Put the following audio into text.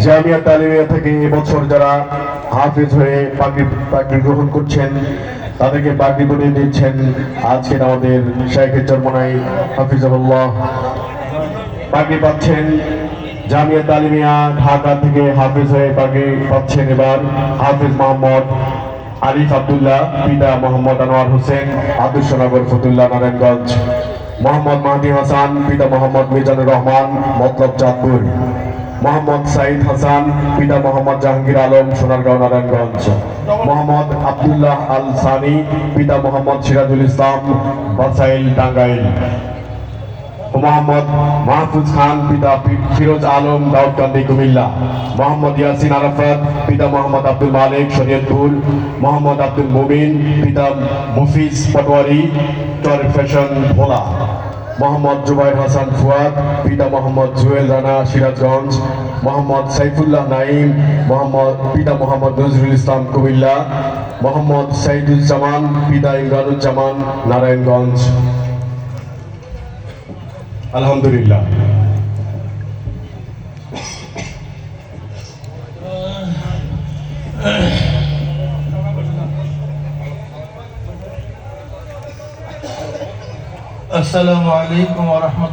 জামিয়া তালিমিয়া থেকে এবছর যারা হাফিজ হয়ে পাগড়ি পাগড়ি গ্রহণ করছেন, তাদেরকে পাগড়ি বনিয়ে দিচ্ছেন। আজকের আমাদের শাইখের চরমনাই হাফিজাবুল্লাহ পাগড়ি পাচ্ছেন। জামিয়া তালিমিয়া ঢাকা থেকে হাফিজ হয়ে পাগড়ি পাচ্ছেন এবার হাফিজ মোহাম্মদ আরিফ আবদুল্লাহ, পিতা মোহাম্মদ আনোয়ার হোসেন, আদর্শনগর ফতুল্লাহ নারায়ণগঞ্জ, মোহাম্মদ মাহদি হাসান, পিতা মোহাম্মদ মিজানুর রহমান, মতলব চাঁদপুর। মোহাম্মদ সাইদ হাসান, পিতা মোহাম্মদ জাহাঙ্গীর আলম, সোনারগাঁও, নারায়ণগঞ্জ। মোহাম্মদ আব্দুল্লাহ আল সানি, পিতা মোহাম্মদ সিরাজুল ইসলাম, বাসাইল টাঙ্গাইল। মোহাম্মদ মাহফুজ খান, পিতা ফিরোজ আলম, দাউদকান্দি, কুমিল্লা। মোহাম্মদ ইয়াসিন আরাফাত, পিতা মোহাম্মদ আব্দুল মালিক, শরীয়তপুর। মোহাম্মদ আব্দুল মুমিন, পিতা মুফিজ পটোয়ারি টর ফ্যাশন ভোলা। মোহাম্মদ জুবাইর হাসান ফুয়াদ পিতা মোহাম্মদ জুয়েল রানা সিরাজগঞ্জ মোহাম্মদ সাইফুল্লাহ নাইম মোহাম্মদ পিতা মোহাম্মদ নজরুল ইসলাম কুমিল্লা মোহাম্মদ সাইদুজ্জামান পিতা ইমরানুজ্জামান নারায়ণগঞ্জ আলহামদুলিল্লাহ আসসালামু السلام عليكم ورحمة